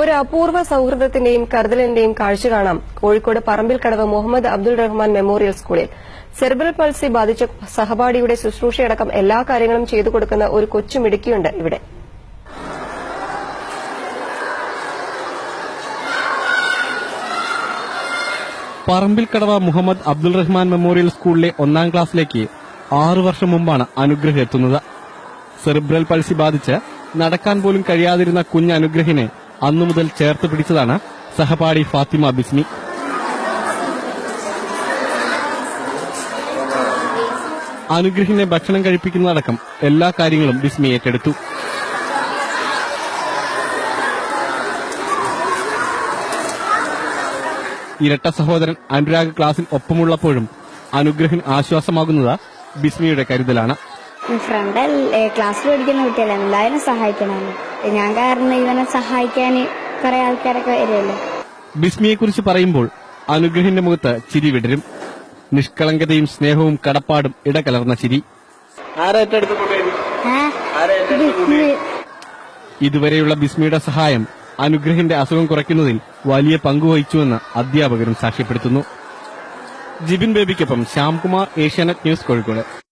ഒരു അപൂർവ സൌഹൃദത്തിന്റെയും കരുതലിന്റെയും കാഴ്ച കാണാം. കോഴിക്കോട് പറമ്പിൽ കടവ് മുഹമ്മദ് അബ്ദുൾ റഹ്മാൻ മെമ്മോറിയൽ സ്കൂളിൽ. സെർബൽ പൾസി ബാധിച്ച സഹപാഠിയുടെ ശുശ്രൂഷയടക്കം എല്ലാ കാര്യങ്ങളും ചെയ്തു കൊടുക്കുന്ന ഒരു കൊച്ചുമിടുക്കിയുണ്ട് ഇവിടെ. പറമ്പിൽക്കടവ മുഹമ്മദ് അബ്ദുൾ റഹ്മാൻ മെമ്മോറിയൽ സ്കൂളിലെ ഒന്നാം ക്ലാസ്സിലേക്ക് ആറു വർഷം മുമ്പാണ് അനുഗ്രഹം എത്തുന്നത്. സെറിബ്രൽ പൾസി ബാധിച്ച് നടക്കാൻ പോലും കഴിയാതിരുന്ന കുഞ്ഞ് അനുഗ്രഹിനെ അന്നു മുതൽ ചേർത്ത് പിടിച്ചതാണ് സഹപാഠി ഫാത്തിമ ബിസ്മി. അനുഗ്രഹിനെ ഭക്ഷണം കഴിപ്പിക്കുന്നതടക്കം എല്ലാ കാര്യങ്ങളും ബിസ്മി ഏറ്റെടുത്തു. ഇരട്ട സഹോദരൻ അനുരാഗ് ക്ലാസിൽ ഒപ്പമുള്ളപ്പോഴും അനുഗ്രഹൻ ആശ്വാസമാകുന്നത് ബിസ്മിയുടെ കരുതലാണ്. ഫ്രണ്ട് ക്ലാസ്സിൽ പഠിക്കുന്ന കുട്ടികൾ എന്തായാലും സഹായിക്കണമല്ലോ ഞാൻ കാരണം ഇവനെ സഹായിക്കാൻ കുറെ ആൾക്കാരൊക്കെ വരുമല്ലോ ബിസ്മിയെ കുറിച്ച് പറയുമ്പോൾ അനുഗ്രഹിന്റെ മുഖത്ത് ചിരി വിടരും. നിഷ്കളങ്കതയും സ്നേഹവും കടപ്പാടും ഇടകലർന്ന ചിരി. ഇതുവരെയുള്ള ബിസ്മിയുടെ സഹായം അനുഗ്രഹിന്റെ അസുഖം കുറയ്ക്കുന്നതിൽ വലിയ പങ്കുവഹിച്ചുവെന്ന് അധ്യാപകരും സാക്ഷ്യപ്പെടുത്തുന്നു. ജിബിൻ ബേബിക്കൊപ്പം ശ്യാംകുമാർ ഏഷ്യാനെറ്റ് ന്യൂസ് കോഴിക്കോട്.